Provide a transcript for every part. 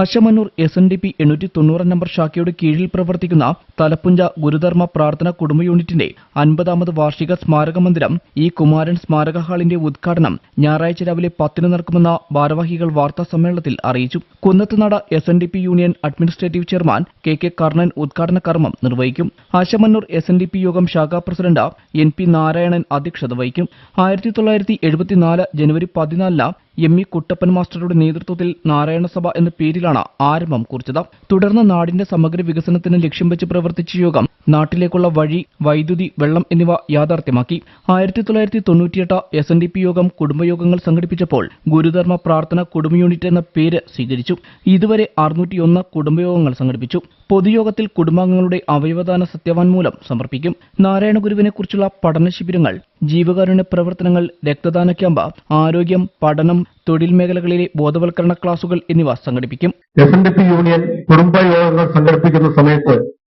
Asamannoor S N D P എണ്ണൂറ്റി തൊണ്ണൂറ് number ശാഖയുടെ കീഴിൽ പ്രവർത്തിക്കുന്ന തലപ്പുഞ്ച ഗുരുധർമ്മ പ്രാർത്ഥന കുടുംബ യൂണിറ്റിന്റെ അൻപതാമത് വാർഷിക സ്മാരക മന്ദിരം ഇ കുമാരൻ സ്മാരക ഹാളിന്റെ ഉദ്ഘാടനം ഞായറാഴ്ച രാവിലെ പത്തിന് നടക്കുമെന്ന ഭാരവാഹികൾ വാർത്താ സമ്മേളനത്തിൽ അറിയിച്ചു. Kunnathunad S N D P union administrative chairman K K Karnan ഉദ്ഘാടന കർമ്മം നിർവഹിക്കും. Asamannoor S N D P യോഗം ശാഖാ പ്രസിഡന്റ് എൻ പി നാരായണൻ അധ്യക്ഷത വഹിക്കും. ആയിരത്തി തൊള്ളായിരത്തി എഴുപത്തിനാല് ജനുവരി പതിനാലിന് എം ഇ കുട്ടപ്പൻ മാസ്റ്ററുടെ നേതൃത്വത്തിൽ നാരായണസഭ എന്ന പേരിലാണ് ആരംഭം കുറിച്ചത്. തുടർന്ന് നാടിന്റെ സമഗ്ര വികസനത്തിന് ലക്ഷ്യം വെച്ച് പ്രവർത്തിച്ച യോഗം നാട്ടിലേക്കുള്ള വഴി വൈദ്യുതി വെള്ളം എന്നിവ യാഥാർത്ഥ്യമാക്കി. ആയിരത്തി തൊള്ളായിരത്തി തൊണ്ണൂറ്റിയെട്ട് എസ് എൻ ഡി പി യോഗം കുടുംബയോഗങ്ങൾ സംഘടിപ്പിച്ചപ്പോൾ ഗുരുധർമ്മ പ്രാർത്ഥന കുടുംബ യൂണിറ്റ് എന്ന പേര് സ്വീകരിച്ചു. ഇതുവരെ അറുന്നൂറ്റിയൊന്ന് കുടുംബയോഗങ്ങൾ സംഘടിപ്പിച്ചു. പൊതുയോഗത്തിൽ കുടുംബാംഗങ്ങളുടെ അവയവദാന സത്യവാൻമൂലം സമർപ്പിക്കും. നാരായണ ഗുരുവിനെക്കുറിച്ചുള്ള പഠന ശിബിരങ്ങൾ ജീവകാരുണ്യ പ്രവർത്തനങ്ങൾ രക്തദാന ക്യാമ്പ് ആരോഗ്യം പഠനം തൊഴിൽ മേഖലകളിലെ ബോധവൽക്കരണ ക്ലാസുകൾ എന്നിവ സംഘടിപ്പിക്കും. S N D P union കുടുംബയോഗങ്ങൾ സംഘടിപ്പിക്കുന്ന സമയത്ത്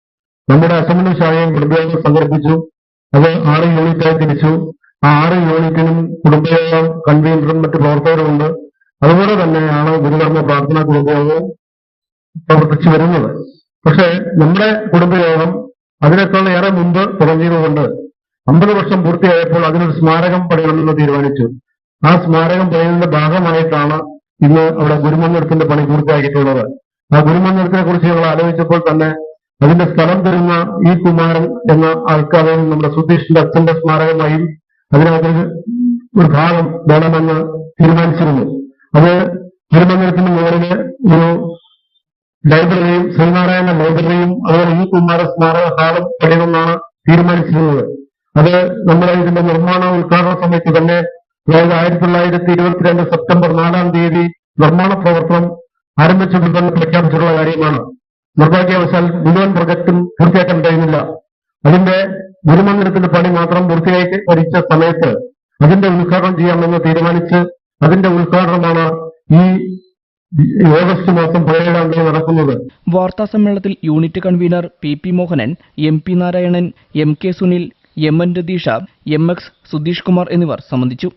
നമ്മുടെ അസംബ്ലി ശാഖയും കുടുംബയോഗം സംഘടിപ്പിച്ചു. അത് ആറ് യൂണിറ്റായി തിരിച്ചു. ആ ആറ് യൂണിറ്റിനും കുടുംബയോഗം കൺവീനറും മറ്റു പ്രവർത്തകരുമുണ്ട്. അതുപോലെ തന്നെയാണ് ഗുരുകർമ്മ പ്രാർത്ഥന കുടുംബയോഗവും പ്രവർത്തിച്ചു വരുന്നത്. പക്ഷേ നമ്മുടെ കുടുംബയോഗം അതിനേക്കാൾ ഏറെ മുമ്പ് തുടങ്ങിയതുകൊണ്ട് അമ്പത് വർഷം പൂർത്തിയായപ്പോൾ അതിനൊരു സ്മാരകം പണിയണമെന്ന് തീരുമാനിച്ചു. ആ സ്മാരകം പണിയുന്ന ഭാഗമായിട്ടാണ് ഇന്ന് അവിടെ ഗുരുമന്ദിരത്തിന്റെ പണി പൂർത്തിയാക്കിയിട്ടുള്ളത്. ആ ഗുരുമന്ദിരത്തിനെ കുറിച്ച് ഞങ്ങൾ ആലോചിച്ചപ്പോൾ തന്നെ അതിന്റെ സ്ഥലം തരുന്ന ഈ കുമാരൻ എന്ന ആൾക്കാരെ നമ്മുടെ സുധീഷിന്റെ അച്ഛന്റെ സ്മാരകമായും അതിനകത്ത് ഒരു ഭാഗം വേണമെന്ന് തീരുമാനിച്ചിരുന്നു. അത് തിരുമന്ദിരത്തിന് മുകളിൽ ഒരു ലൈബ്രറിയും ശ്രീനാരായണ ലൈബ്രറിയും അതുപോലെ ഈ കുമാര സ്മാരക ഹാളും പണിയണമെന്നാണ് തീരുമാനിച്ചിരുന്നത്. അത് നമ്മുടെ ഇതിന്റെ നിർമ്മാണ ഉദ്ഘാടന സമയത്ത് തന്നെ അതായത് ആയിരത്തി തൊള്ളായിരത്തി ഇരുപത്തിരണ്ട് സെപ്റ്റംബർ നാലാം തീയതി നിർമ്മാണ പ്രവർത്തനം ആരംഭിച്ചിട്ടുണ്ടെന്ന് പ്രഖ്യാപിച്ചിട്ടുള്ള കാര്യമാണ്. നിർഭാഗ്യവശാൽ മുഴുവൻ പ്രൊജക്ടും പൂർത്തിയാക്കാൻ കഴിയുന്നില്ല അതിന്റെ ഗുരുമന്ദിരത്തിന്റെ പണി മാത്രം പൂർത്തിയാക്കി ഭരിച്ച സമയത്ത് അതിന്റെ ഉദ്ഘാടനം ചെയ്യാമെന്ന് തീരുമാനിച്ച് അതിന്റെ ഉദ്ഘാടനമാണ് ഈ ഓഗസ്റ്റ് മാസം പതിനേഴാം തീയതി നടക്കുന്നത്. വാർത്താ സമ്മേളനത്തിൽ unit convener P P Mohanan M P Narayanan M K Sunil M N Ratheesh M X Sudheesh Kumar എന്നിവർ സംബന്ധിച്ചു.